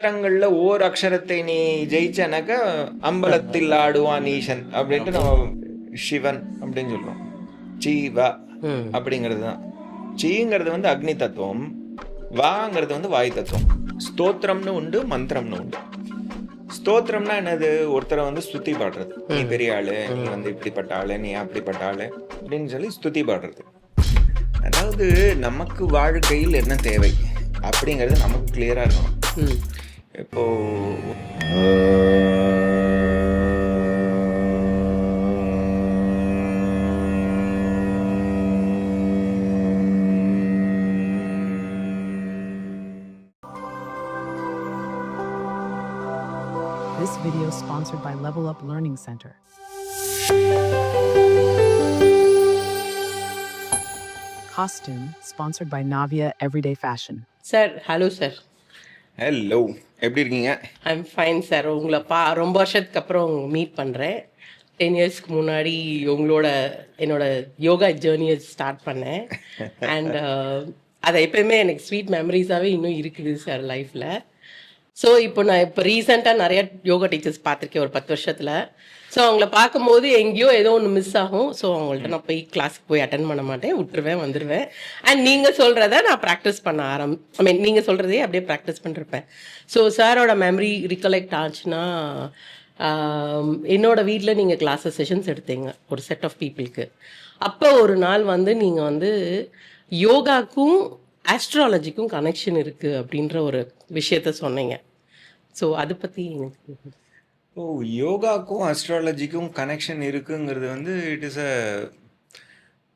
அக்ஷரங்கள்ல ஓர் அக்ஷரத்தை நீ ஜெயிச்சனாக்க அம்பலத்தில் ஆடுவான் ஈசன் அப்படின்ட்டு நம்ம சிவன் அப்படின்னு சொல்றோம். சீவ அப்படிங்கிறது தான். சீங்கிறது வந்து அக்னி தத்துவம் வாங்கிறது வந்து வாயு தத்துவம். ஸ்தோத்திரம்னு உண்டு மந்திரம்னு உண்டு. ஸ்தோத்திரம்னா என்னது? ஒருத்தரை வந்து ஸ்துதி பாடுறது. நீ பெரிய ஆளு நீ வந்து இப்படிப்பட்ட ஆளு நீ அப்படிப்பட்ட ஆளு அப்படின்னு சொல்லி ஸ்துதி பாடுறது. அதாவது நமக்கு வாழ்க்கையில் என்ன தேவை அப்படிங்கிறது நமக்கு கிளியரா இருக்கணும். ம் இப்போ This video is sponsored by Level Up Learning Center. Costume sponsored by Navia Everyday Fashion. Sir hello sir hello எப்படி இருக்கீங்க? ஐம் ஃபைன் சார் உங்களை பா ரொம்ப வருஷத்துக்கு அப்புறம் மீட் பண்ணுறேன் டென் இயர்ஸ்க்கு முன்னாடி உங்களோட என்னோட யோகா ஜேர்னியை ஸ்டார்ட் பண்ணேன். அண்ட் அதை எப்பயுமே எனக்கு ஸ்வீட் மெமரிஸாகவே இன்னும் இருக்குது சார் லைஃப்பில் ஸோ இப்போ நான் இப்போ ரீசெண்டாக நிறைய யோகா டீச்சர்ஸ் பார்த்துருக்கேன் ஒரு பத்து வருஷத்தில். ஸோ அவங்கள பார்க்கும்போது எங்கேயோ ஏதோ ஒன்று மிஸ் ஆகும். ஸோ அவங்கள்ட்ட நான் போய் கிளாஸுக்கு போய் அட்டன் பண்ண மாட்டேன். விட்டுருவேன் வந்துடுவேன் அண்ட் நீங்கள் சொல்கிறத நான் ப்ராக்டிஸ் பண்ண ஆரம் ஐ மீன் நீங்கள் சொல்கிறதே அப்படியே ப்ராக்டிஸ் பண்ணிருப்பேன். ஸோ சாரோட மெமரி ரிகலெக்ட் ஆச்சுன்னா என்னோட வீட்டில் நீங்கள் கிளாஸஸ் செஷன்ஸ் எடுத்தீங்க ஒரு செட் ஆஃப் பீப்புளுக்கு அப்போ ஒரு நாள் வந்து நீங்கள் வந்து யோகாக்கும் ஆஸ்ட்ராலஜிக்கும் கனெக்ஷன் இருக்குது அப்படின்ற ஒரு விஷயத்த சொன்னீங்க. ஸோ அதை பற்றி எனக்கு ஓ யோகாக்கும் அஸ்ட்ராலஜிக்கும் கனெக்ஷன் இருக்குங்கிறது வந்து இட் இஸ் அ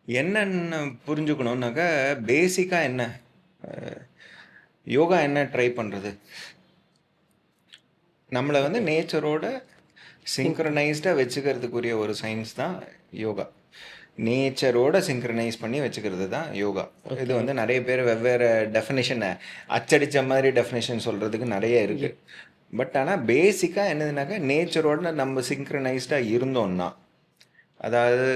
என்னன்னு புரிஞ்சுக்கணுன்னாக்கா பேசிக்காக என்ன? யோகா என்ன ட்ரை பண்ணுறது நம்மளை வந்து நேச்சரோட சிங்க்ரனைஸ்டாக வச்சுக்கிறதுக்குரிய ஒரு சயின்ஸ் தான் யோகா. நேச்சரோட சிங்க்ரனைஸ் பண்ணி வச்சுக்கிறது தான் யோகா. இது வந்து நிறைய பேர் வெவ்வேறு டெஃபினேஷனை அச்சடித்த மாதிரி டெஃபினேஷன் சொல்கிறதுக்கு நிறைய இருக்குது பட் ஆனால் பேசிக்காக என்னதுனாக்கா நேச்சரோட நம்ம சிங்க்ரனைஸ்டாக இருந்தோம்னா அதாவது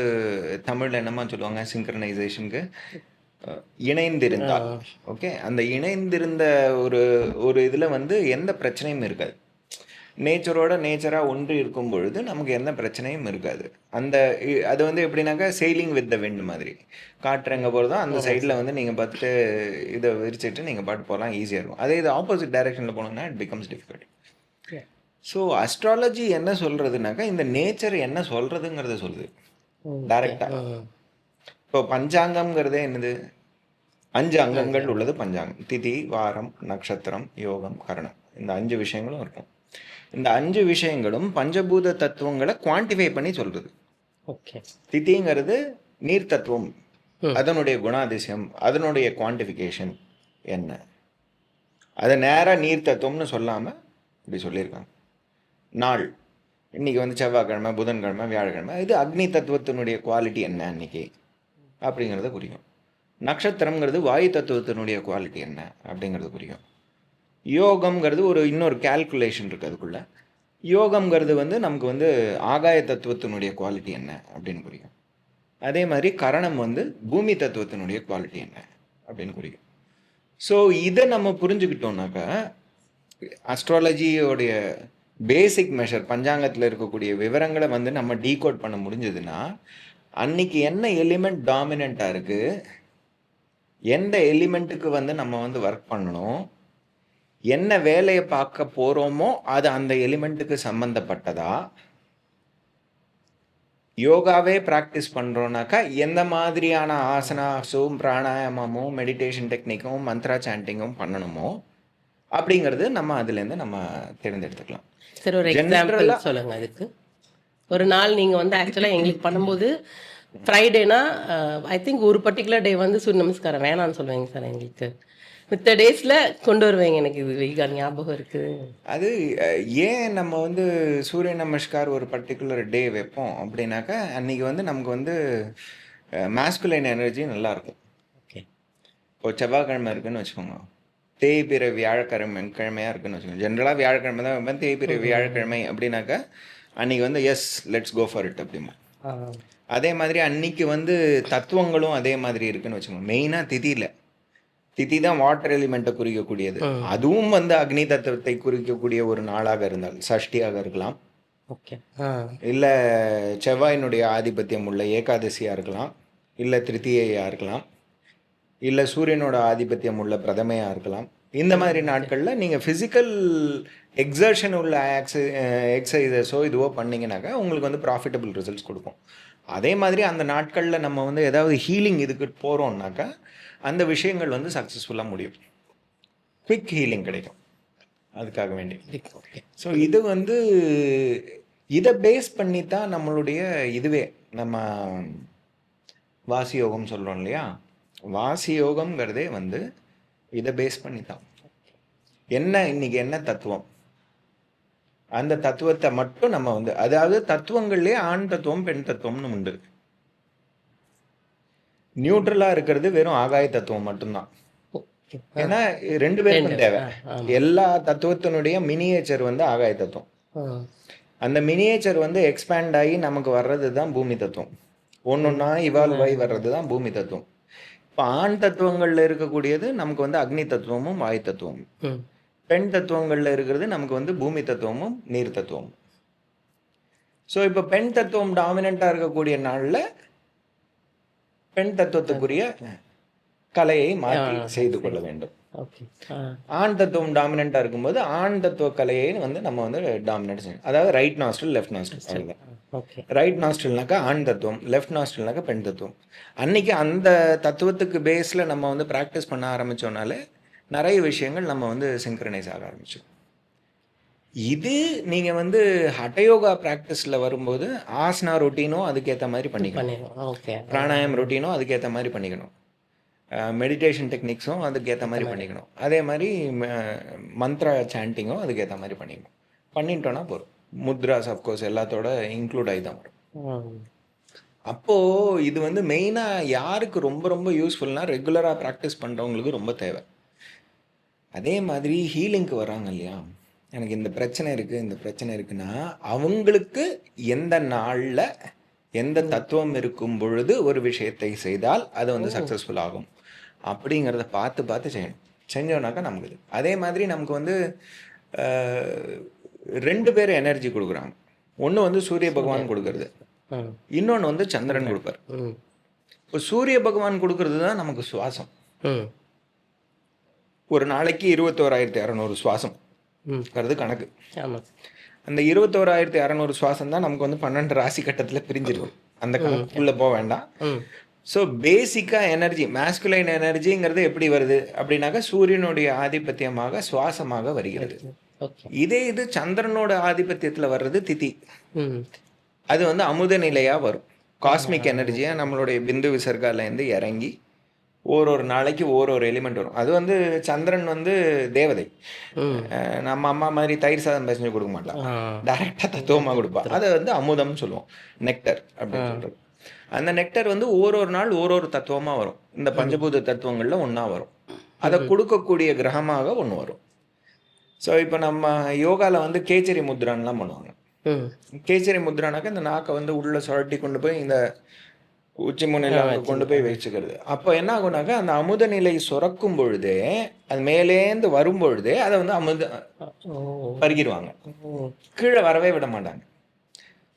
தமிழில் என்னமா சொல்லுவாங்க சிங்க்ரனைசேஷனுக்கு இணைந்திருந்தால். ஓகே அந்த இணைந்திருந்த ஒரு ஒரு இதில் வந்து எந்த பிரச்சனையும் இருக்காது. நேச்சரோட நேச்சராக ஒன்று இருக்கும் பொழுது நமக்கு எந்த பிரச்சனையும் இருக்காது. அந்த அது வந்து எப்படின்னாக்கா செயிலிங் வித் த wind மாதிரி. காற்று எங்கே போகிறதோ அந்த சைடில் வந்து நீங்கள் பார்த்துட்டு இதை விரிச்சிட்டு நீங்கள் பாட்டு போகலாம் ஈஸியாக இருக்கும். அதே இது ஆப்போசிட் டைரெக்ஷனில் போனோம்னா it becomes difficult so astrology என்ன சொல்கிறதுனாக்கா இந்த நேச்சர் என்ன சொல்கிறதுங்கிறத சொல்லுது. டைரெக்டாக இப்போ பஞ்சாங்கம்ங்கிறதே என்னது? அஞ்சு அங்கங்கள் உள்ளது பஞ்சாங்கம். திதி வாரம் நட்சத்திரம் யோகம் கரணம். இந்த அஞ்சு விஷயங்களும் இருக்கும். இந்த அஞ்சு விஷயங்களும் பஞ்சபூத தத்துவங்களை குவான்டிஃபை பண்ணி சொல்றது. ஓகே திதிங்கிறது நீர் தத்துவம். அதனுடைய குணாதிசயம் அதனுடைய குவான்டிஃபிகேஷன் என்ன? அதை நேராக நீர் தத்துவம்னு சொல்லாமல் இப்படி சொல்லியிருக்காங்க. நாள். இன்னைக்கு வந்து செவ்வாய்க்கிழமை புதன்கிழமை வியாழக்கிழமை இது அக்னி தத்துவத்தினுடைய குவாலிட்டி என்ன அன்றைக்கி அப்படிங்கிறத குறிக்கும் நட்சத்திரங்கிறது வாயு தத்துவத்தினுடைய குவாலிட்டி என்ன அப்படிங்கிறது குறிக்கும் யோகம்ங்கிறது ஒரு இன்னொரு கால்குலேஷன் இருக்குது அதுக்குள்ள. யோகம்ங்கிறது வந்து நமக்கு வந்து ஆகாய தத்துவத்தினுடைய குவாலிட்டி என்ன அப்படின்னு குறிக்கும் அதே மாதிரி கரணம் வந்து பூமி தத்துவத்தினுடைய குவாலிட்டி என்ன அப்படின்னு குறிக்கும் ஸோ இதை நம்ம புரிஞ்சுக்கிட்டோம்னாக்கா அஸ்ட்ராலஜியோடைய பேசிக் மெஷர் பஞ்சாங்கத்தில் இருக்கக்கூடிய விவரங்களை வந்து நம்ம டீகோட் பண்ண முடிஞ்சதுன்னா அன்னைக்கு என்ன எலிமெண்ட் டாமினண்ட்டாக இருக்குது எந்த எலிமெண்ட்டுக்கு வந்து நம்ம வந்து ஒர்க் பண்ணணும் என்ன வேலையை பார்க்க போகிறோமோ அது அந்த எலிமெண்ட்டுக்கு சம்மந்தப்பட்டதா யோகாவே ப்ராக்டிஸ் பண்ணுறோன்னாக்கா எந்த மாதிரியான ஆசனாஸும் பிராணாயாமமும் மெடிடேஷன் டெக்னிக்கும் மந்த்ரா சாண்டிங்கும் பண்ணணுமோ அப்படிங்கிறது நம்ம அதுலேருந்து நம்ம தேர்ந்தெடுத்துக்கலாம். சரி ஒரு எக்ஸாம்பிள் சொல்லுங்க அதுக்கு. ஒரு நாள் நீங்க வந்து ஆக்சுவலாக எங்களுக்கு பண்ணும்போது ஃப்ரைடேனா ஐ திங்க் ஒரு பர்டிகுலர் டே வந்து சூரிய நமஸ்காரம் வேணாம்னு சொல்லுவீங்க சார் எங்களுக்கு. மித்த டேஸில் கொண்டு வருவீங்க எனக்கு இது. வெகு ஞாபகம் இருக்குது அது ஏன் நம்ம வந்து சூரிய நமஸ்கார் ஒரு பர்டிகுலர் டே வைப்போம் அப்படின்னாக்கா அன்னைக்கு வந்து நமக்கு வந்து மேஸ்குலைன் எனர்ஜி நல்லா இருக்கும். ஓகே இப்போ செவ்வாய்க்கிழமை இருக்குன்னு வச்சுக்கோங்க. தேய்பிற வியாழக்கிழமை கிழமையாக இருக்குன்னு வச்சுக்கோங்க. ஜென்ரலாக வியாழக்கிழமை தான் வைப்பேன். தேய்பிற வியாழக்கிழமை அப்படின்னாக்கா அன்னைக்கு வந்து yes let's go for it அப்படிமா. அதே மாதிரி அன்னைக்கு வந்து தத்துவங்களும் அதே மாதிரி இருக்குன்னு வச்சுக்கோங்க. மெயினாக திதியில் திதி தான் வாட்டர் எலிமெண்ட்டை குறிக்கக்கூடியது. அதுவும் வந்து அக்னி தத்துவத்தை குறிக்கக்கூடிய ஒரு நாளாக இருந்தால் சஷ்டியாக இருக்கலாம். ஓகே. இல்லை செவ்வாயினுடைய ஆதிபத்தியம் உள்ள ஏகாதசியாக இருக்கலாம். இல்லை திருத்தியையாக இருக்கலாம். இல்லை சூரியனோட ஆதிபத்தியம் உள்ள பிரதமையாக இருக்கலாம். இந்த மாதிரி நாட்களில் நீங்கள் ஃபிசிக்கல் எக்ஸர்ஷன் உள்ள ஆக்ஸ எக்ஸசைசஸோ இதுவோ பண்ணீங்கன்னாக்கா உங்களுக்கு வந்து ப்ராஃபிட்டபிள் ரிசல்ட்ஸ் கொடுக்கும். அதே மாதிரி அந்த நாட்களில் நம்ம வந்து ஏதாவது ஹீலிங் இதுக்கு போகிறோம்னாக்கா அந்த விஷயங்கள் வந்து சக்ஸஸ்ஃபுல்லாக முடியும். குவிக் ஹீலிங் கிடைக்கும். அதுக்காக வேண்டி. ஓகே ஸோ இது வந்து இதை பேஸ் பண்ணி தான் நம்மளுடைய இதுவே நம்ம வாசி யோகம் சொல்கிறோம் இல்லையா? வாசி யோகம்ங்கிறதே வந்து இதை பேஸ் பண்ணி தான் என்ன இன்னைக்கு என்ன தத்துவம்? அந்த தத்துவத்தை மட்டும் நம்ம வந்து அதாவது தத்துவங்கள்லேயே ஆண் தத்துவம் பெண் தத்துவம்னு உண்டு. நியூட்ரலாக இருக்கிறது வெறும் ஆகாய தத்துவம் மட்டும்தான். ஏன்னா ரெண்டு பேருக்கும் தேவை. எல்லா தத்துவத்தினுடைய மினியேச்சர் வந்து ஆகாய தத்துவம். அந்த மினியேச்சர் வந்து எக்ஸ்பேண்ட் ஆகி நமக்கு வர்றது தான் பூமி தத்துவம். ஒன்றொன்னா இவால்வ் ஆகி வர்றது தான் பூமி தத்துவம். இப்போ ஆண் தத்துவங்களில் இருக்கக்கூடியது நமக்கு வந்து அக்னி தத்துவமும் வாயு தத்துவமும். பெண் தத்துவங்களில் இருக்கிறது நமக்கு வந்து பூமி தத்துவமும் நீர் தத்துவமும். ஸோ இப்போ பெண் தத்துவம் டாமினண்ட்டாக இருக்கக்கூடிய நாளில் பெண் தத்துவத்துக்குரிய கலையை மாற்றி செய்து கொள்ள வேண்டும். ஆண் தத்துவம் டாமினண்ட்டாக இருக்கும்போது ஆண் தத்துவ கலையை வந்து நம்ம வந்து டாமினேட் செய்யணும். அதாவது right nostril left nostril right நாஸ்டில்னாக்கா ஆண் தத்துவம் லெஃப்ட் நாஸ்டில்னாக்கா பெண் தத்துவம். அன்னைக்கு அந்த தத்துவத்துக்கு பேஸில் நம்ம வந்து ப்ராக்டிஸ் பண்ண ஆரம்பித்தோம்னாலே நிறைய விஷயங்கள் நம்ம வந்து சிங்க்ரனைஸ் ஆக ஆரம்பிச்சோம் இது நீங்கள் வந்து ஹட்டயோகா ப்ராக்டிஸில் வரும்போது ஆசனா ரொட்டீனும் அதுக்கேற்ற மாதிரி பண்ணிக்கணும். பிராணாயம் ரொட்டீனும் அதுக்கேற்ற மாதிரி பண்ணிக்கணும். மெடிடேஷன் டெக்னிக்ஸும் அதுக்கேற்ற மாதிரி பண்ணிக்கணும். அதே மாதிரி மந்த்ரா சாண்டிங்கும் அதுக்கேற்ற மாதிரி பண்ணிக்கணும். பண்ணிட்டோன்னா போதும். முத்ராஸ் அஃப்கோர்ஸ் எல்லாத்தோட இன்க்ளூட் ஆகி தான் வரும் அப்போது இது வந்து மெயினாக யாருக்கு ரொம்ப ரொம்ப யூஸ்ஃபுல்னா ரெகுலராக ப்ராக்டிஸ் பண்ணுறவங்களுக்கு ரொம்ப தேவை. அதே மாதிரி ஹீலிங்க்கு வராங்க இல்லையா? எனக்கு இந்த பிரச்சனை இருக்குது இந்த பிரச்சனை இருக்குன்னா அவங்களுக்கு எந்த நாளில் எந்த தத்துவம் இருக்கும் பொழுது ஒரு விஷயத்தை செய்தால் அது வந்து சக்ஸஸ்ஃபுல் ஆகும். அப்படிங்கிறத பார்த்து பார்த்து செய்யணும். செஞ்சோம்னாக்கா நமக்கு இது. அதே மாதிரி நமக்கு வந்து ரெண்டு பேர் எனர்ஜி கொடுக்குறாங்க. ஒன்று வந்து சூரிய பகவான் கொடுக்கறது. இன்னொன்று வந்து சந்திரன் கொடுப்பார். இப்போ சூரிய பகவான் கொடுக்கறது தான் நமக்கு சுவாசம். ஒரு நாளைக்கு இருபத்தோராயிரத்தி அறநூறு சுவாசம். கருது கணக்கு. அந்த இருபத்தோராயிரத்தி அறநூறு சுவாசம் தான் நமக்கு வந்து பன்னெண்டு ராசி கட்டத்தில் பிரிஞ்சிருக்கு. அந்த கணக்குள்ளே போக வேண்டாம். ஸோ பேசிக்காக எனர்ஜி மேஸ்குலைன் எனர்ஜிங்கிறது எப்படி வருது? அப்படின்னாக்கா சூரியனுடைய ஆதிபத்தியமாக சுவாசமாக வருகிறது. இதே இது சந்திரனோட ஆதிபத்தியத்தில் வர்றது திதி. அது வந்து அமுத நிலையாக வரும். காஸ்மிக் எனர்ஜியாக நம்மளுடைய பிந்து விசர்காலேருந்து இறங்கி ஒரு ஒரு நாளைக்கு ஒரு ஒரு எலிமெண்ட் வரும். அது வந்து சந்திரன் வந்து தேவதை. நம்ம அம்மா மாதிரி தயிர் சாதம் பேசஞ்சு கொடுக்க மாட்டான் டைரெக்டாக தத்துவமாக கொடுப்பா. அதை வந்து அமுதம்னு சொல்லுவோம். நெக்டர் அப்படின்னு சொல்றது. அந்த நெக்டர் வந்து ஒரு ஒரு நாள் ஒரு ஒரு தத்துவமாக வரும். இந்த பஞ்சபூத தத்துவங்களில் ஒன்றா வரும். அதை கொடுக்கக்கூடிய கிரகமாக ஒன்று வரும். ஸோ இப்போ நம்ம யோகாவில் வந்து கேச்சரி முத்ரான்லாம் பண்ணுவாங்க. கேச்சரி முத்ரானாக்க இந்த நாக்கை வந்து உள்ள சுழட்டி கொண்டு போய் இந்த உச்சி முனையில் கொண்டு போய் வச்சுக்கிறது. அப்போ என்ன ஆகுனாக்கா அந்த அமுத நிலை சுரக்கும் பொழுதே அது மேலேந்து வரும் பொழுதே அதை வந்து அமுத பருகிடுவாங்க கீழே வரவே விட மாட்டாங்க.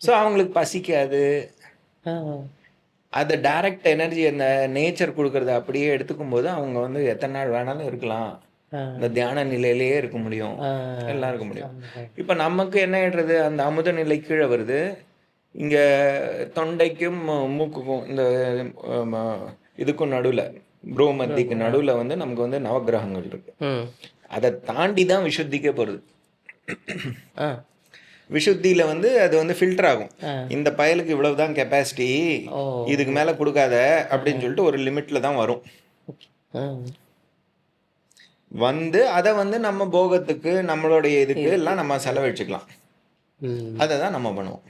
ஸோ அவங்களுக்கு பசிக்காது. அதை டைரக்ட் எனர்ஜி அந்த நேச்சர் கொடுக்கறத அப்படியே எடுத்துக்கும் போது அவங்க வந்து எத்தனை நாள் வேணாலும் இருக்கலாம். இந்த தியான நிலையிலேயே இருக்க முடியும். எல்லாம் இருக்க முடியும். இப்போ நமக்கு என்ன ஆயிடுறது அந்த அமுத நிலை கீழே வருது. இங்கே தொண்டைக்கும் மூக்குக்கும் இந்த இதுக்கும் நடுவில் புரோமத்திக்கு நடுவில் வந்து நமக்கு வந்து நவக்கிரகங்கள் இருக்கு. அதை தாண்டி தான் விசுத்திக்கே போகிறது விசுத்தியில் வந்து அது வந்து ஃபில்டர் ஆகும். இந்த பயலுக்கு இவ்வளவு தான் கெப்பாசிட்டி இதுக்கு மேலே கொடுக்காத அப்படின்னு சொல்லிட்டு ஒரு லிமிட்டில் தான் வரும். வந்து அதை வந்து நம்ம போகத்துக்கு நம்மளுடைய இதுக்கு எல்லாம் நம்ம செலவழிச்சுக்கலாம். அதை தான் நம்ம பண்ணுவோம்.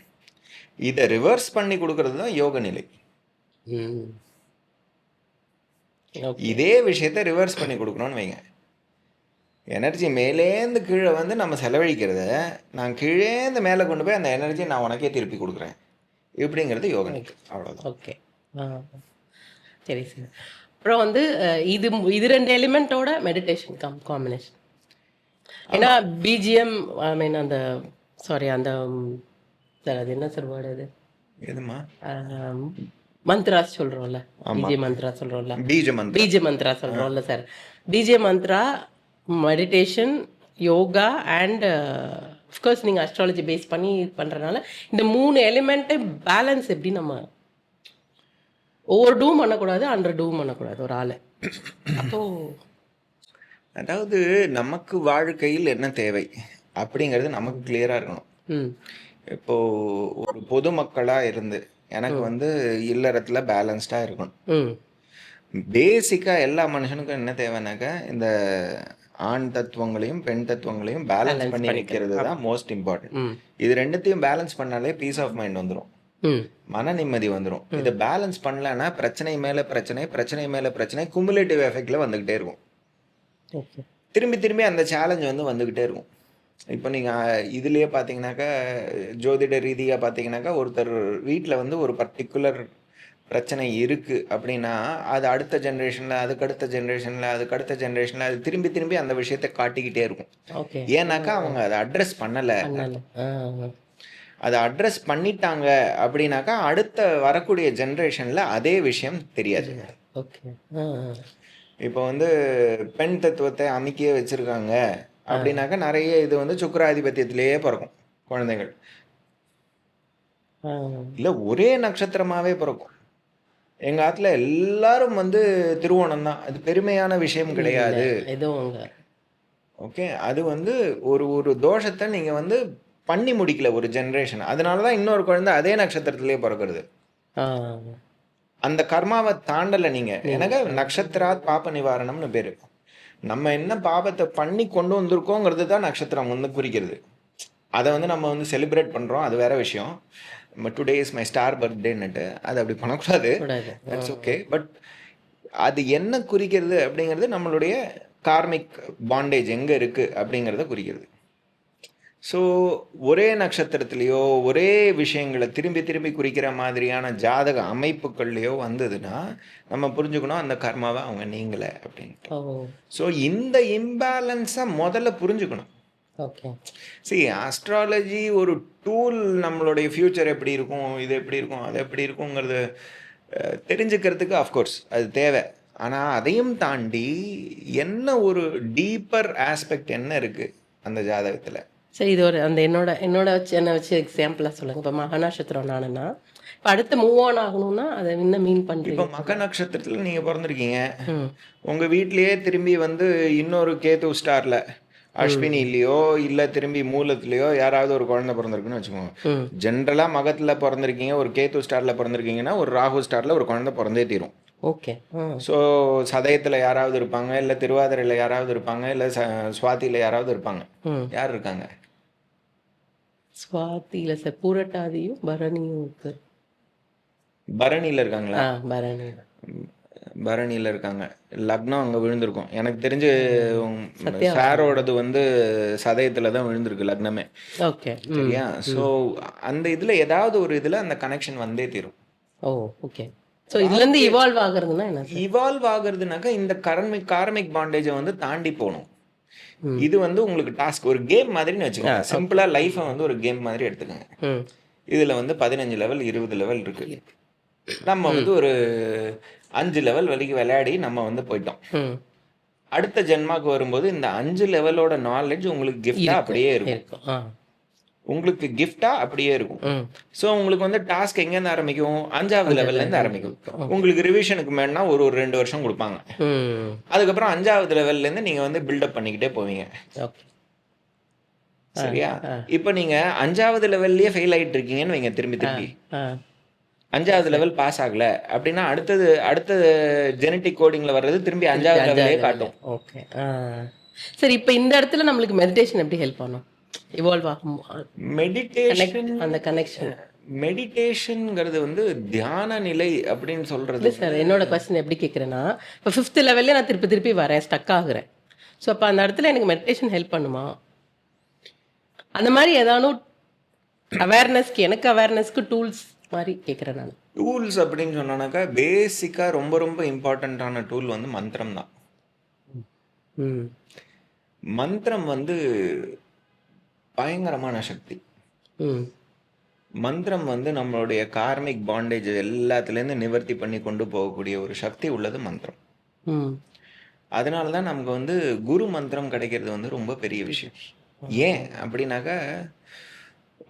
இதை ரிவர்ஸ் பண்ணி கொடுக்கறது தான் யோக நிலை. இதே விஷயத்தை ரிவர்ஸ் பண்ணி கொடுக்கணும்னு வைங்க. எனர்ஜி மேலேந்து கீழே வந்து நம்ம செலவழிக்கிறத நான் கீழேந்து மேலே கொண்டு போய் அந்த எனர்ஜி நான் உனக்கே திருப்பி கொடுக்குறேன். இப்படிங்கிறது யோக அவ்வளோதான் ஓகே. சரி சார். அப்புறம் வந்து இது இது ரெண்டு எலிமெண்ட்டோட மெடிடேஷன் கம் காம்பினேஷன் ஏன்னா பிஜிஎம் ஐ மீன் அந்த சாரி அந்த சார் அது என்ன சார் வேர்டு அது? எதுமா மந்த்ராஸ் சொல்கிறோம்ல பிஜே மந்த்ரா சொல்கிறோம்ல பீஜ மந்திரம் பிஜே மந்த்ரா. சொல்கிறோம்ல sir PJ Mantra meditation yoga and of course நீங்கள் அஸ்ட்ராலஜி பேஸ் பண்ணி பண்ணுறதுனால இந்த மூணு எலிமெண்ட்டை பேலன்ஸ் எப்படி நம்ம ஓவர் டூம் பண்ணக்கூடாது அண்டர் டூம் பண்ணக்கூடாது ஒரு ஆளை. அப்போ அதாவது நமக்கு வாழ்க்கையில் என்ன தேவை அப்படிங்கிறது நமக்கு கிளியரா இருக்கணும். இப்போ ஒரு பொதுமக்களா இருந்து எனக்கு வந்து இல்லறத்துல பேலன்ஸ்டா இருக்கணும். ம். பேசிக்கா எல்லா மனுஷனுக்கும் என்ன தேவைனாக்கா இந்த ஆண் தத்துவங்களையும் பெண் தத்துவங்களையும் பேலன்ஸ் பண்ணி வைக்கிறது தான் மோஸ்ட் இம்பார்ட்டன்ட் இது ரெண்டுத்தையும் பேலன்ஸ் பண்ணாலே பீஸ் ஆஃப் மைண்ட் வந்துடும் மன நிம்மதி வந்துடும் இதை பேலன்ஸ் பண்ணலன்னா பிரச்சனை மேல பிரச்சனை பிரச்சனை மேல பிரச்சனை குமுலேட்டிவ் எஃபெக்ட்ல வந்துகிட்டே இருக்கும். திரும்பி திரும்பி அந்த சேலஞ்ச் வந்து வந்துக்கிட்டே இருக்கும். இப்போ நீங்கள் இதுலேயே பார்த்தீங்கன்னாக்கா ஜோதிட ரீதியாக பார்த்தீங்கன்னாக்கா ஒருத்தர் வீட்டில் வந்து ஒரு பர்டிகுலர் பிரச்சனை இருக்குது அப்படின்னா அது அடுத்த ஜென்ரேஷனில் அதுக்கு அடுத்த ஜென்ரேஷனில் அதுக்கு அடுத்த ஜென்ரேஷனில் அது திரும்பி திரும்பி அந்த விஷயத்தை காட்டிக்கிட்டே இருக்கும். ஏன்னாக்கா அவங்க அதை அட்ரஸ் பண்ணலை. அதை அட்ரஸ் பண்ணிட்டாங்க அப்படின்னாக்கா அடுத்த வரக்கூடிய ஜென்ரேஷனில் அதே விஷயம் தெரியாது. ஓகே. இப்போ வந்து பெண் தத்துவத்தை அமைக்கியே வச்சிருக்காங்க அப்படின்னாக்கா நிறைய இது வந்து சுக்கராதிபத்தியத்திலேயே பிறக்கும் குழந்தைகள். இல்லை ஒரே நட்சத்திரமாவே பிறக்கும். எங்க ஆத்துல எல்லாரும் வந்து திருவோணம் தான். அது பெருமையான விஷயம் கிடையாது. ஓகே அது வந்து ஒரு ஒரு தோஷத்தை நீங்க வந்து பண்ணி முடிக்கல ஒரு ஜென்ரேஷன் அதனால தான் இன்னொரு குழந்தை அதே நட்சத்திரத்திலேயே பிறக்கிறது. அந்த கர்மாவை தாண்டலை நீங்க. எனக்கு நட்சத்திராத் பாப நிவாரணம்னு பேரு. நம்ம என்ன பாபத்தை பண்ணி கொண்டு வந்திருக்கோங்கிறது தான் நட்சத்திரம் வந்து குறிக்கிறது. அதை வந்து நம்ம வந்து செலிப்ரேட் பண்றோம். அது வேற விஷயம். டுடே இஸ் மை ஸ்டார் பர்த்டேன்னுட்டு அது அப்படி பண்ணக்கூடாது. கூடாது தட்ஸ் ஓகே பட் அது என்ன குறிக்கிறது அப்படிங்கிறது நம்மளுடைய கார்மிக் பாண்டேஜ் எங்கே இருக்குது அப்படிங்கிறத குறிக்கிறது. ஸோ ஒரே நட்சத்திரத்திலேயோ ஒரே விஷயங்களை திரும்பி திரும்பி குறிக்கிற மாதிரியான ஜாதக அமைப்புகள்லையோ வந்ததுன்னா நம்ம புரிஞ்சுக்கணும் அந்த கர்மாவை அவங்க நீங்களே அப்படின்ட்டு. ஸோ இந்த இம்பேலன்ஸை முதல்ல புரிஞ்சுக்கணும். ஓகே. See அஸ்ட்ராலஜி ஒரு டூல் நம்மளுடைய ஃப்யூச்சர் எப்படி இருக்கும் இது எப்படி இருக்கும் அது எப்படி இருக்குங்கிறது தெரிஞ்சுக்கிறதுக்கு அஃப்கோர்ஸ் அது தேவை. ஆனால் அதையும் தாண்டி என்ன ஒரு டீப்பர் ஆஸ்பெக்ட் என்ன இருக்குது அந்த ஜாதகத்தில்? சரி இது ஒரு அந்த என்னோட என்னோட வச்சு என்ன வச்சு எக்ஸாம்பிளாக சொல்லுங்க. இப்போ மகா நட்சத்திரம் நானுன்னா இப்போ அடுத்து மூவ் ஆன் ஆகணும்னா அதை என்ன மீன் இப்போ பண்ணுறீங்க மக நட்சத்திரத்தில் நீங்கள் பிறந்திருக்கீங்க. ம். உங்கள் வீட்லேயே திரும்பி வந்து இன்னொரு கேது ஸ்டாரில் அஸ்வினி இல்லையோ இல்லை திரும்பி மூலத்துலேயோ யாராவது ஒரு குழந்தை பிறந்திருக்குன்னு வச்சுக்கோங்க. ஜென்ரலாக மகத்தில் பிறந்திருக்கீங்க ஒரு கேத்து ஸ்டாரில் பிறந்திருக்கீங்கன்னா ஒரு ராகு ஸ்டாரில் ஒரு குழந்தை பிறந்தே தீரும். ஓகே ஸோ சதயத்தில் யாராவது இருப்பாங்க இல்லை திருவாதிரையில் யாராவது இருப்பாங்க இல்லை ச சுவாதியில் யாராவது இருப்பாங்க. யார் இருக்காங்க? சுவாத்தியில் சார் பூரட்டாதியும் பரணியும் இருக்கு. பரணியில் இருக்காங்களா? பரணி பரணியில். இருக்காங்க. லக்னம் அங்கே விழுந்திருக்கும். எனக்கு தெரிஞ்சு. சாரோடது வந்து சதயத்தில் தான் விழுந்திருக்கு லக்னமே. ஓகே. சரியா? ஸோ அந்த இதில் ஏதாவது ஒரு இதில் அந்த கனெக்ஷன் வந்தே தீரும். Oh okay. ஸோ இதுலேருந்து இவால்வ் சார்? இவால்வ் ஆகுறதுனாக்கா இந்த கார்மிக் கார்மிக் பாண்டேஜை வந்து தாண்டி போகணும். இது வந்து உங்களுக்கு டாஸ்க் ஒரு கேம் மாதிரின்னு வச்சுக்கோங்க. சிம்பிளா லைஃபை வந்து ஒரு கேம் மாதிரி எடுத்துக்கோங்க. இதுல வந்து பதினஞ்சு லெவல் இருபது லெவல் இருக்கு. நம்ம வந்து ஒரு அஞ்சு லெவல் வரைக்கும் விளையாடி நம்ம வந்து போயிட்டோம். அடுத்த ஜென்மாக்கு வரும்போது இந்த அஞ்சு லெவலோட நாலேஜ் உங்களுக்கு கிஃப்டா அப்படியே இருக்கும். உங்களுக்கு கிஃப்டா அப்படியே இருக்கும். ஸோ உங்களுக்கு வந்து டாஸ்க் எங்கேருந்து ஆரம்பிக்கும்? அஞ்சாவது லெவல்ல இருந்து ஆரம்பிக்கும். உங்களுக்கு ரிவிஷனுக்கு மேனா ஒரு ஒரு ரெண்டு வருஷம் கொடுப்பாங்க. அதுக்கப்புறம் அஞ்சாவது லெவல்ல இருந்து நீங்க வந்து பில்டப் பண்ணிக்கிட்டே போவீங்க. சரியா? இப்போ நீங்க அஞ்சாவது லெவல்லயே ஃபெயில் ஆயிட்டு இருக்கீங்கன்னு வைங்க திரும்பி திரும்பி. அஞ்சாவது லெவல் பாஸ் ஆகல. அப்படின்னா அடுத்தது அடுத்த ஜெனட்டிக் கோடிங்ல வர்றது திரும்பி அஞ்சாவது லெவலே காட்டும். ஓகே சரி இப்போ இந்த இடத்துல நம்மளுக்கு மெடிடேஷன் எப்படி ஹெல்ப் பண்ணும்? இவால்வ் ஆகும். மெடிடேஷன் அந்த கனெக்ஷன் மெடிடேஷன்ங்கிறது வந்து தியான நிலை அப்படின்னு சொல்றது. சார் என்னோட கொஸ்டின் எப்படி கேட்குறேன்னா இப்போ ஃபிஃப்த் லெவல்லே நான் திருப்பி திருப்பி வரேன் ஸ்டக் ஆகுறேன். ஸோ அப்போ அந்த இடத்துல எனக்கு மெடிடேஷன் ஹெல்ப் பண்ணுமா? அந்த மாதிரி ஏதானும் அவேர்னஸ்க்கு எனக்கு அவேர்னஸ்க்கு டூல்ஸ் மாதிரி கேட்குறேன் நான். டூல்ஸ் அப்படின்னு சொன்னோன்னாக்கா பேசிக்காக ரொம்ப ரொம்ப இம்பார்ட்டண்ட்டான டூல் வந்து மந்திரம் தான் மந்திரம் வந்து பயங்கரமான சக்தி. மந்திரம் வந்து நம்மளுடைய கார்மிக் பாண்டேஜ் எல்லாத்துலேருந்து நிவர்த்தி பண்ணி கொண்டு போகக்கூடிய ஒரு சக்தி உள்ளது மந்திரம். அதனால தான் நமக்கு வந்து குரு மந்திரம் கிடைக்கிறது வந்து ரொம்ப பெரிய விஷயம். ஏன் அப்படின்னாக்கா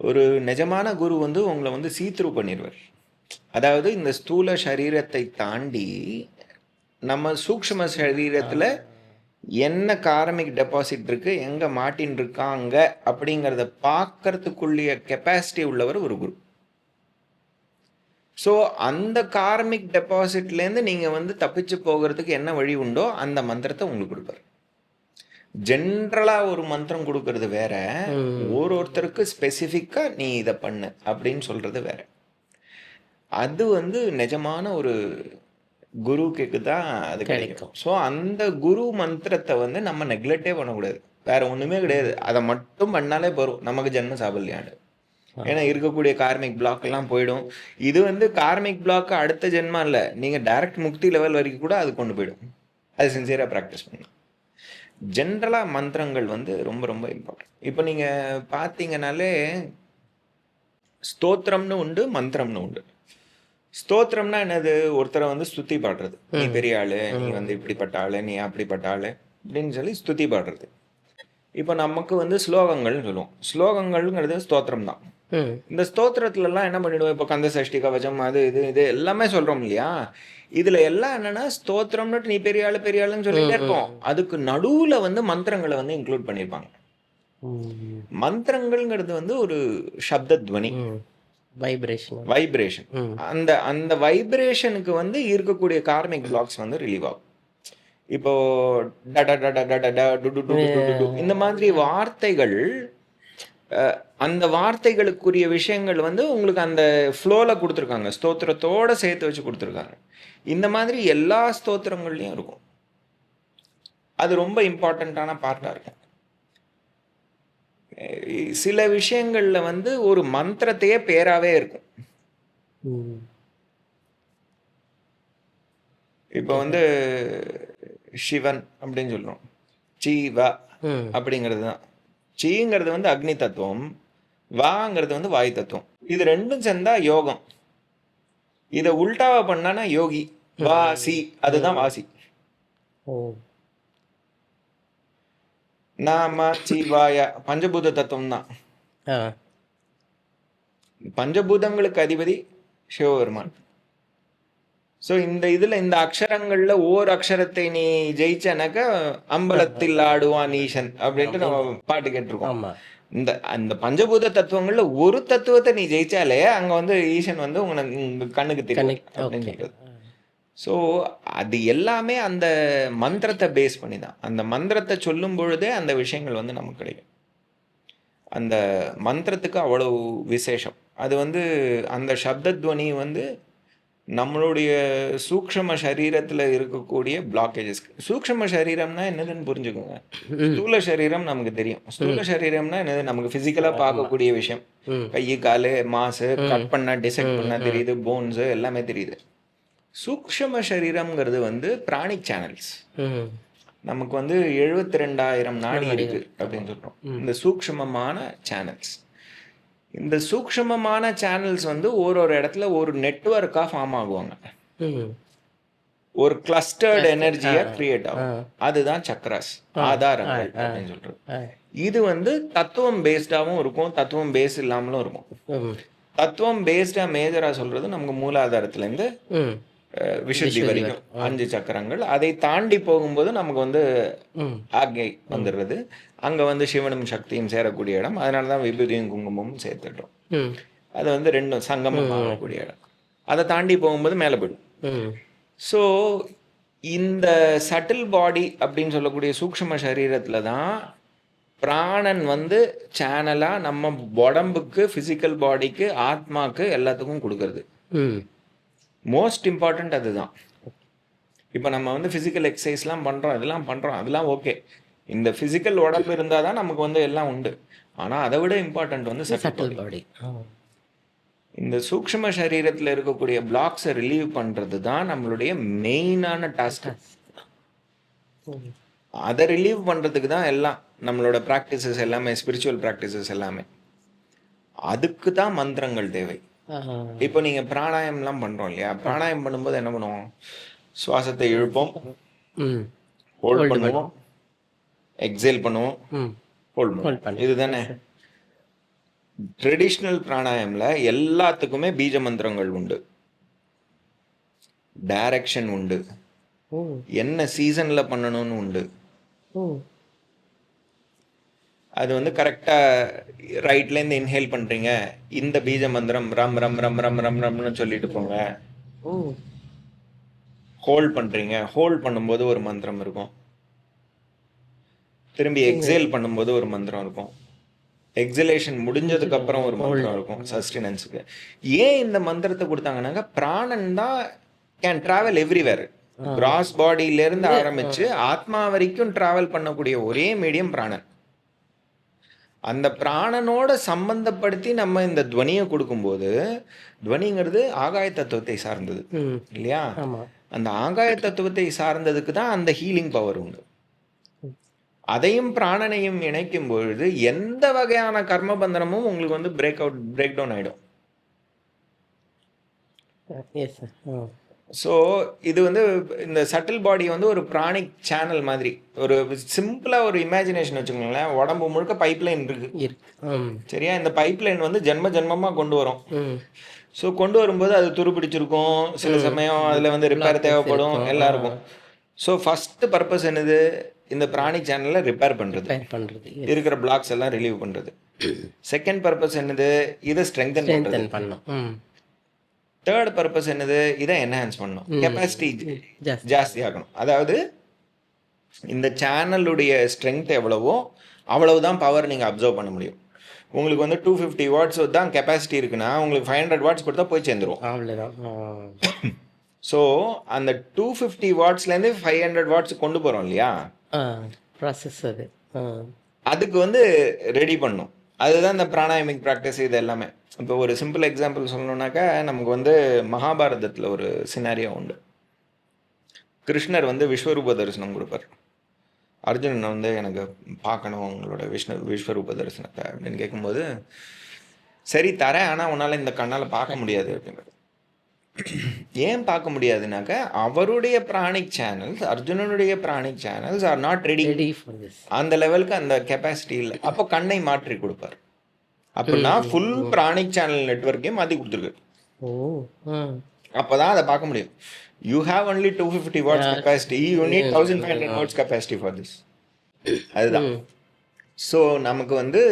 ஒரு நிஜமான குரு வந்து உங்களை வந்து சீத்ரூ பண்ணிடுவார் அதாவது இந்த ஸ்தூல சரீரத்தை தாண்டி நம்ம சூக்ஷ்ம சரீரத்தில் என்ன கார்மிக் டெபாசிட் இருக்கு? எங்க மாட்டின் இருக்காங்க? அப்படிங்கிறத பார்க்கறதுக்குள்ளிய கெப்பாசிட்டி உள்ளவர் ஒரு குரு. ஸோ அந்த கார்மிக் டெபாசிட்லேருந்து நீங்கள் வந்து தப்பிச்சு போகிறதுக்கு என்ன வழி உண்டோ அந்த மந்திரத்தை உங்களுக்கு கொடுப்பாரு. ஜென்ரலாக ஒரு மந்திரம் கொடுக்கறது வேற. ஒரு ஒருத்தருக்கு ஸ்பெசிஃபிக்காக நீ இதை பண்ணு அப்படின்னு சொல்றது வேற. அது வந்து நிஜமான ஒரு குருவுக்கு தான் அது கிடைக்கும். ஸோ அந்த குரு மந்திரத்தை வந்து நம்ம நெக்லெக்டே பண்ணக்கூடாது. வேற ஒண்ணுமே கிடையாது. அதை மட்டும் பண்ணாலே போதும். நமக்கு ஜென்ம சாபல்யாண்டு ஏன்னா இருக்கக்கூடிய கார்மிக் பிளாக் எல்லாம் போயிடும். இது வந்து கார்மிக் பிளாக் அடுத்த ஜென்மா இல்லை. நீங்க டைரக்ட் முக்தி லெவல் வரைக்கும் கூட அது கொண்டு போயிடும். அது சின்சியராக ப்ராக்டிஸ் பண்ணணும். ஜென்ரலாக மந்திரங்கள் வந்து ரொம்ப ரொம்ப இம்பார்ட்டன்ட் இப்போ நீங்கள் பார்த்தீங்கனாலே ஸ்தோத்திரம்னு உண்டு மந்திரம்னு உண்டு. ஸ்தோத்திரம்னா என்னது? ஒருத்தரை வந்து ஸ்துதி பாடுறது. நீ பெரிய ஆளு நீ வந்து இப்படிப்பட்ட ஆளு நீ அப்படிப்பட்ட ஆளு அப்படின்னு சொல்லி ஸ்துதி பாடுறது. இப்போ நமக்கு வந்து ஸ்லோகங்கள்னு சொல்லுவோம். ஸ்லோகங்கள்ங்கிறது ஸ்தோத்திரம் தான். இந்த ஸ்தோத்திரத்துல எல்லாம் என்ன பண்ணிடுவோம்? இப்போ கந்த சஷ்டி கவச்சம் அது இது இது எல்லாமே சொல்றோம் இல்லையா? இதுல எல்லாம் என்னன்னா ஸ்தோத்திரம்னுட்டு நீ பெரிய ஆளு பெரிய ஆளுன்னு சொல்லிட்டே இருப்போம். அதுக்கு நடுவுல வந்து மந்திரங்களை வந்து இன்க்ளூட் பண்ணியிருப்பாங்க. ம். மந்திரங்கள்ங்கிறது வந்து ஒரு சப்தத்வனி. ம். வைப்ரேஷன் வைப்ரேஷன் அந்த அந்த வைப்ரேஷனுக்கு வந்து இருக்கக்கூடிய கார்மிக் பிளாக்ஸ் வந்து ரிலீவ் ஆகும். இப்போ டட டட டட ட டு டு டு டு. இந்த மாதிரி வார்த்தைகள் அந்த வார்த்தைகளுக்குரிய விஷயங்கள் வந்து உங்களுக்கு அந்த ஃப்ளோவில் கொடுத்துருக்காங்க. ஸ்தோத்திரத்தோட சேர்த்து வச்சு கொடுத்துருக்காங்க. இந்த மாதிரி எல்லா ஸ்தோத்திரங்கள்லையும் இருக்கும். அது ரொம்ப இம்பார்ட்டண்ட்டான பார்ட்டாக இருக்கும் சில விஷயங்கள்ல வந்து ஒரு மந்திரத்தையே பேராவே இருக்கும். இப்போ வந்து சிவன் அப்படின்னு சொல்றோம். சீ வா ம். அப்படிங்கிறது தான். சீங்கிறது வந்து அக்னி தத்துவம். வாங்கிறது வந்து வாயு தத்துவம். இது ரெண்டும் சேர்ந்தா யோகம். இதை உல்டாவா பண்ணானா யோகி. வா சி அதுதான் வாசி. ஓ. நாம சி வாயா பஞ்சபூத தத்துவம் தான் பஞ்சபூதங்களுக்கு அதிபதி சிவபெருமான். ஸோ இந்த இதுல இந்த அக்ஷரங்கள்ல ஓர் அக்ஷரத்தை நீ ஜெயிச்சனாக்க அம்பலத்தில் ஆடுவான் ஈசன் அப்படின்ட்டு நம்ம பாட்டு கேட்டிருக்கோம். இந்த அந்த பஞ்சபூத தத்துவங்கள்ல ஒரு தத்துவத்தை நீ ஜெயிச்சாலே அங்க வந்து ஈசன் வந்து உங்க உங்க கண்ணுக்கு தெரியும் கனெக்ட் அப்படின்னு ஓகே சொல்றது ஸோ அது எல்லாமே அந்த மந்திரத்தை பேஸ் பண்ணி தான் அந்த மந்திரத்தை சொல்லும் பொழுதே அந்த விஷயங்கள் வந்து நமக்கு கிடைக்கும். அந்த மந்திரத்துக்கு அவ்வளவு விசேஷம். அது வந்து அந்த சப்தத்வனி வந்து நம்மளுடைய சூக்ஷ்ம சரீரத்தில் இருக்கக்கூடிய பிளாக்கேஜஸ் சூக்ஷ்ம சரீரம்னா என்னதுன்னு புரிஞ்சுக்கோங்க. ஸ்தூல சரீரம் நமக்கு தெரியும். ஸ்தூல சரீரம்னா என்னது? நமக்கு ஃபிசிக்கலாக பார்க்கக்கூடிய விஷயம். கை காலு மாசு கட் பண்ணா டிசைட் பண்ணா தெரியுது. போன்ஸ் எல்லாமே தெரியுது. சூக்ஷ்ம சரீரம்ங்கிறது வந்து பிராணிக் சேனல்ஸ் நமக்கு வந்து எழுபத்தி ரெண்டாயிரம் நாடி இருக்கு அப்படின்னு சொல்றோம். இந்த சூக்ஷ்மமான சேனல்ஸ் இந்த சூக்ஷ்மமான சேனல்ஸ் வந்து ஒரு ஒரு இடத்துல ஒரு நெட்வொர்க்காக ஃபார்ம் ஆகுவாங்க. ஒரு கிளஸ்டர்டு எனர்ஜியா கிரியேட் ஆகும். அதுதான் சக்ராஸ் ஆதாரங்கள் அப்படின்னு சொல்றது. இது வந்து தத்துவம் பேஸ்டாவும் இருக்கும் தத்துவம் பேஸ் இல்லாமலும் இருக்கும். தத்துவம் பேஸ்டா மேஜரா சொல்றது நமக்கு மூலாதாரத்துல இருந்து விசுத்தி வரைக்கும் அஞ்சு சக்கரங்கள். அதை தாண்டி போகும்போது நமக்கு வந்து ஆக்ஞை வந்துடுறது. அங்க வந்து சிவனும் சக்தியும் சேரக்கூடிய இடம். அதனால தான் விபூதியும் குங்குமமும் சேர்த்துடுறோம் ம். அது வந்து ரெண்டும் சங்கமம் ஆகக்கூடிய இடம். அதை தாண்டி போகும்போது மேலே போயிடும். ஸோ இந்த சட்டில் பாடி அப்படின்னு சொல்லக்கூடிய சூக்ஷ்ம சரீரத்தில் தான் பிராணன் வந்து சேனலாக நம்ம உடம்புக்கு ஃபிசிக்கல் பாடிக்கு ஆத்மாக்கு எல்லாத்துக்கும் கொடுக்கறது. மோஸ்ட் இம்பார்ட்டண்ட் அதுதான். இப்போ நம்ம வந்து ஃபிசிக்கல் எக்ஸசைஸ்லாம் பண்ணுறோம் இதெல்லாம் பண்ணுறோம் அதெல்லாம் ஓகே இந்த ஃபிசிக்கல் உடம்பு இருந்தால் தான் நமக்கு வந்து எல்லாம் உண்டு. ஆனால் அதை விட இம்பார்ட்டண்ட் வந்து சட்டில் பாடி இந்த சூக்ஷ்ம சரீரத்தில் இருக்கக்கூடிய பிளாக்ஸை ரிலீவ் பண்ணுறது தான் நம்மளுடைய மெயினான டாஸ்க் அதை ரிலீவ் பண்ணுறதுக்கு தான் எல்லாம் நம்மளோட ப்ராக்டிசஸ் எல்லாமே ஸ்பிரிச்சுவல் ப்ராக்டிசஸ் எல்லாமே. அதுக்கு தான் மந்திரங்கள் தேவை. இப்போ நீங்கள் பிராணாயம்லாம் பண்ணுறோம் இல்லையா? பிராணாயம் பண்ணும்போது என்ன பண்ணுவோம்? சுவாசத்தை இழுப்போம். ஹோல்ட் பண்ணுவோம். எக்ஸேல் பண்ணுவோம். ஹோல்ட் பண்ணுவோம். பண்ணு. இதுதானே? ட்ரெடிஷ்னல் பிராணாயம்ல எல்லாத்துக்குமே பீஜ மந்திரங்கள் உண்டு. டைரக்ஷன் உண்டு. என்ன சீசன்ல பண்ணணும்னு உண்டு. அது வந்து கரெக்டாக ரைட்லேருந்து இன்ஹேல் பண்ணுறீங்க இந்த பீஜ மந்திரம் ரம் ரம் ரம் ரம் ரம் ரம்னு சொல்லிட்டு போங்க. ஹோல்ட் பண்ணுறீங்க ஹோல்ட் பண்ணும்போது ஒரு மந்திரம் இருக்கும். திரும்பி எக்ஸேல் பண்ணும்போது ஒரு மந்திரம் இருக்கும். எக்ஸலேஷன் முடிஞ்சதுக்கு அப்புறம் ஒரு மந்திரம் இருக்கும். சஸ்டினன்ஸுக்கு ஏன் இந்த மந்திரத்தை கொடுத்தாங்கன்னாக்க பிராணன் தான் கேன் டிராவல் எவ்ரிவேர் கிராஸ் பாடியிலேருந்து ஆரம்பிச்சு ஆத்மா வரைக்கும் டிராவல் பண்ணக்கூடிய ஒரே மீடியம் பிராணன். அந்த பிராணனோட சம்பந்தப்படுத்தி நம்ம இந்த துவனியை கொடுக்கும்போது துவனிங்கிறது ஆகாய தத்துவத்தை சார்ந்தது. இல்லையா? அந்த ஆகாய தத்துவத்தை சார்ந்ததுக்கு தான் அந்த ஹீலிங் பவர் உண்டு. அதையும் பிராணனையும் இணைக்கும் பொழுது எந்த வகையான கர்ம பந்தனமும் உங்களுக்கு வந்து பிரேக் அவுட் பிரேக் டவுன் ஆயிடும் எஸ் சார் ஸோ இது வந்து இந்த சட்டில் பாடி வந்து ஒரு பிராணிக் சேனல் மாதிரி. ஒரு சிம்பிளாக ஒரு இமேஜினேஷன் வச்சுக்கோங்களேன். உடம்பு முழுக்க பைப் லைன் இருக்கு. சரியா? இந்த பைப் லைன் வந்து ஜென்ம ஜென்மமாக கொண்டு வரும். ஸோ கொண்டு வரும்போது அது துருப்பிடிச்சிருக்கும் சில சமயம் அதில் வந்து ரிப்பேர் தேவைப்படும். எல்லாம் இருக்கும் ஸோ ஃபஸ்ட்டு பர்பஸ் என்னது? இந்த பிராணி சேனலை ரிப்பேர் பண்ணுறது பண்ணுறது இருக்கிற பிளாக்ஸ் எல்லாம் ரிலீவ் பண்ணுறது செகண்ட் பர்பஸ் என்னது? இதை ஸ்ட்ரெங்தன் பண்ணுறது பண்ணோம் தேர்ட் பர்பஸ் என்னது? இதை என்ஹான்ஸ் பண்ணணும். கெப்பாசிட்டி ஜாஸ்தி. ஆகணும். அதாவது இந்த சேனலுடைய ஸ்ட்ரென்த் எவ்வளவோ அவ்வளவுதான் பவர் நீங்கள் அப்சர்வ் பண்ண முடியும். உங்களுக்கு வந்து டூ ஃபிஃப்டி வாட்ஸ் தான் கெப்பாசிட்டி இருக்குன்னா உங்களுக்கு ஃபைவ் ஹண்ட்ரட் வாட்ஸ் கொடுத்தா போய் சேர்ந்துரும். அவ்வளோதான் ஸோ அந்த டூ ஃபிஃப்டி வாட்ஸ்லேருந்து ஃபைவ் ஹண்ட்ரட் வாட்ஸ் கொண்டு போகிறோம் இல்லையா? ப்ராசஸ் அது. அதுக்கு வந்து ரெடி பண்ணும் அதுதான் இந்த பிராணாயமிக் ப்ராக்டிஸ் இது எல்லாமே. இப்போ ஒரு சிம்பிள் எக்ஸாம்பிள் சொல்லணுன்னாக்கா நமக்கு வந்து மகாபாரதத்தில் ஒரு சினாரியா உண்டு. கிருஷ்ணர் வந்து விஸ்வரூப தரிசனம் கொடுப்பார். அர்ஜுனன் வந்து எனக்கு பார்க்கணும் உங்களோட விஷ்ணு விஸ்வரூப தரிசனத்தை அப்படின்னு கேட்கும்போது சரி தரேன் ஆனால் உன்னால் இந்த கண்ணால் பார்க்க முடியாது அப்படின்றது ஏன் பார்க்க முடியாதுனாக்கா அவருடைய பிராணிக் சேனல்ஸ் அர்ஜுனனுடைய pranic channels are not ready அந்த லெவலுக்கு அந்த கெப்பாசிட்டி இல்லை. அப்போ கண்ணை மாற்றி கொடுப்பார். அப்படின்னா ஃபுல் பிராணிக் சேனல் நெட்ஒர்க்கையும் மாற்றி கொடுத்துருக்கு அப்போ தான் அதை பார்க்க முடியும். You have only two fifty watts capacity you need thousand five hundred watts capacity for this அதுதான். ஸோ நமக்கு வந்து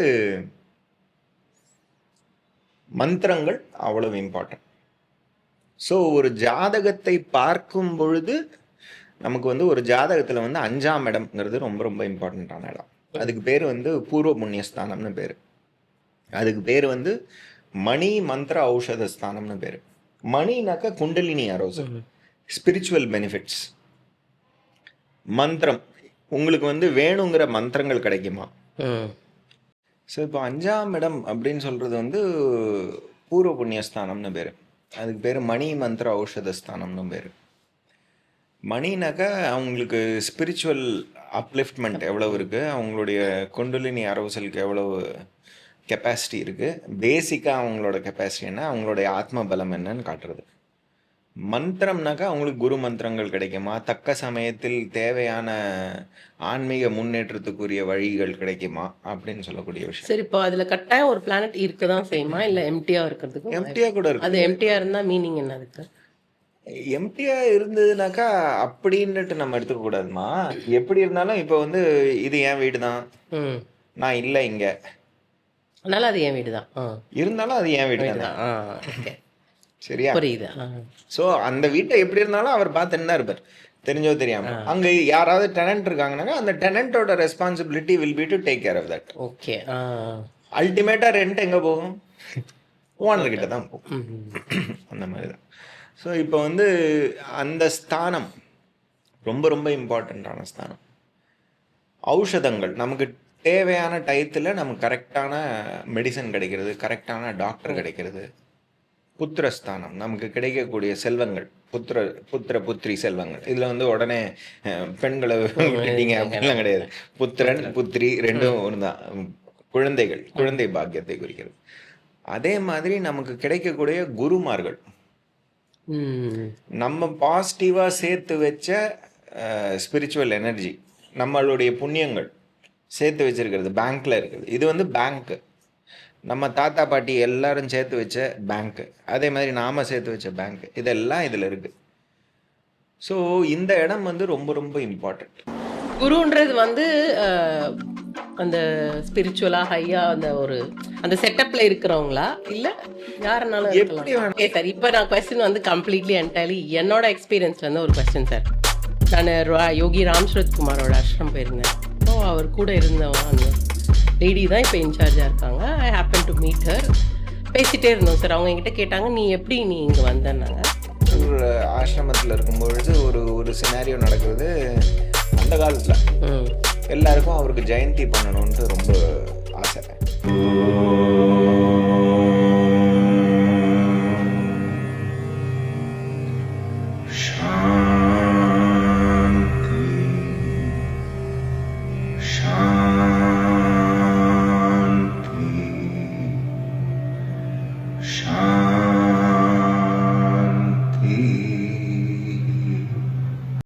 மந்திரங்கள் அவ்வளவு இம்பார்ட்டன்ட் ஸோ ஒரு ஜாதகத்தை பார்க்கும் பொழுது நமக்கு வந்து ஒரு ஜாதகத்தில் வந்து அஞ்சாம் இடம்ங்கிறது ரொம்ப ரொம்ப இம்பார்ட்டண்ட்டான இடம். அதுக்கு பேர் வந்து பூர்வ புண்ணியஸ்தானம்னு பேர். அதுக்கு பேர் வந்து மணி மந்திர ஔஷத ஸ்தானம்னு பேர். மணினாக்கா குண்டலினி அரோசல் ஸ்பிரிச்சுவல் பெனிஃபிட்ஸ் மந்திரம். உங்களுக்கு வந்து வேணுங்கிற மந்திரங்கள் கிடைக்குமா? ஸோ இப்போ அஞ்சாம் இடம் அப்படின்னு சொல்கிறது வந்து பூர்வ புண்ணியஸ்தானம்னு பேர். அதுக்கு பேர் மணி மந்திர ஔஷத ஸ்தானம்னு பேர். மணினாக்கா அவங்களுக்கு ஸ்பிரிச்சுவல் அப்லிஃப்ட்மெண்ட் எவ்வளவு இருக்குது அவங்களுடைய குண்டலினி அரவசலுக்கு எவ்வளவு கெப்பாசிட்டி இருக்குது பேசிக்காக அவங்களோட கெப்பாசிட்டி என்ன? அவங்களுடைய ஆத்ம பலம் என்னன்னு காட்டுறது. மந்திரம்னாக்கா அவங்களுக்கு குரு மந்திரங்கள் கிடைக்குமா? தக்க சமயத்தில் தேவையான ஆன்மீக முன்னேற்றத்துக்குரிய வழிகள் கிடைக்குமா? அப்படின்னு சொல்லக்கூடிய விஷயம். சரி இப்போ அதுல கட்டாயம் ஒரு பிளானட் இருக்க தான் செய்யுமா? இல்ல எம்டியா இருக்கிறதுக்கு எம்டியா கூட இருக்கு. அது எம்டியா இருந்தா மீனிங் என்ன அதுக்கு? எம்டியா இருந்ததுனாக்கா அப்படின்னுட்டு நம்ம எடுத்துக்க கூடாதுமா. எப்படி இருந்தாலும் இப்போ வந்து இது என் வீடு தான் நான் இல்லை இங்க. அதனால அது என் வீடு தான் இருந்தாலும் அது என் வீடு தானே சரியா? புரியுது. ஸோ அந்த வீட்டை எப்படி இருந்தாலும் அவர் பார்த்துன்னு தான் இருப்பார்? தெரிஞ்சோ தெரியாம. அங்க யாராவது டெனன்ட் இருக்காங்கன்னாக்கா அந்த டெனன்ட்டோட responsibility will be to take care of that okay. அல்டிமேட்டா ரெண்ட் எங்க போகும்? ஓனர் கிட்ட தான் போகும். அந்த மாதிரி தான் ஸோ இப்போ வந்து அந்த ஸ்தானம் ரொம்ப ரொம்ப இம்பார்ட்டண்ட்டான ஸ்தானம். ஔஷதங்கள். நமக்கு தேவையான டயத்தில் நமக்கு கரெக்டான மெடிசன் கிடைக்கிறது கரெக்டான டாக்டர் கிடைக்கிறது. புத்திரஸ்தானம். நமக்கு கிடைக்கக்கூடிய செல்வங்கள் புத்திர புத்திர புத்திரி செல்வங்கள். இதில் வந்து உடனே பெண்களை விட்டுட்டீங்க அப்படிலாம் கிடையாது. புத்திரன் புத்திரி. ரெண்டும் ஒன்று தான் குழந்தைகள் குழந்தை பாக்கியத்தை குறிக்கிறது. அதே மாதிரி நமக்கு கிடைக்கக்கூடிய குருமார்கள். நம்ம பாசிட்டிவாக சேர்த்து வச்ச ஸ்பிரிச்சுவல் எனர்ஜி நம்மளுடைய புண்ணியங்கள் சேர்த்து வச்சிருக்கிறது பேங்க்ல இருக்குது. இது வந்து பேங்க் நம்ம தாத்தா பாட்டி எல்லாரும் சேர்த்து வச்ச பேங்க் அதே மாதிரி நாம சேர்த்து வச்ச பேங்க் இதெல்லாம் இதில் இருக்கு. ஸோ இந்த இடம் வந்து ரொம்ப ரொம்ப இம்பார்ட்டண்ட் குருன்றது வந்து அந்த ஸ்பிரிச்சுவலா ஹையா அந்த ஒரு அந்த செட்டப்ல இருக்கிறவங்களா? இல்ல யாருனாலும் ஓகே சார் இப்போ நான் கொஸ்டின் வந்து கம்ப்ளீட்லி என்டையர்லி என்னோட எக்ஸ்பீரியன்ஸ்ல இருந்து ஒரு கொஸ்டின் சார் நான் யோகி ராம் சுரத் குமாரோட ஆசிரம் போயிருந்தேன். ஸோ அவர் கூட இருந்தவங்க அந்த லேடி தான் இப்போ இன்சார்ஜாக இருக்காங்க. I happen to meet her பேசிட்டே இருந்தோம் சார் அவங்க என்கிட்ட கேட்டாங்க நீ எப்படி நீ இங்கே வந்தேன்னாங்க. ஒரு ஆசிரமத்தில் இருக்கும்பொழுது ஒரு ஒரு சினாரியோ நடக்கிறது அந்த காலத்தில் எல்லாருக்கும் அவருக்கு ஜெயந்தி பண்ணணும்ட்டு ரொம்ப ஆசை.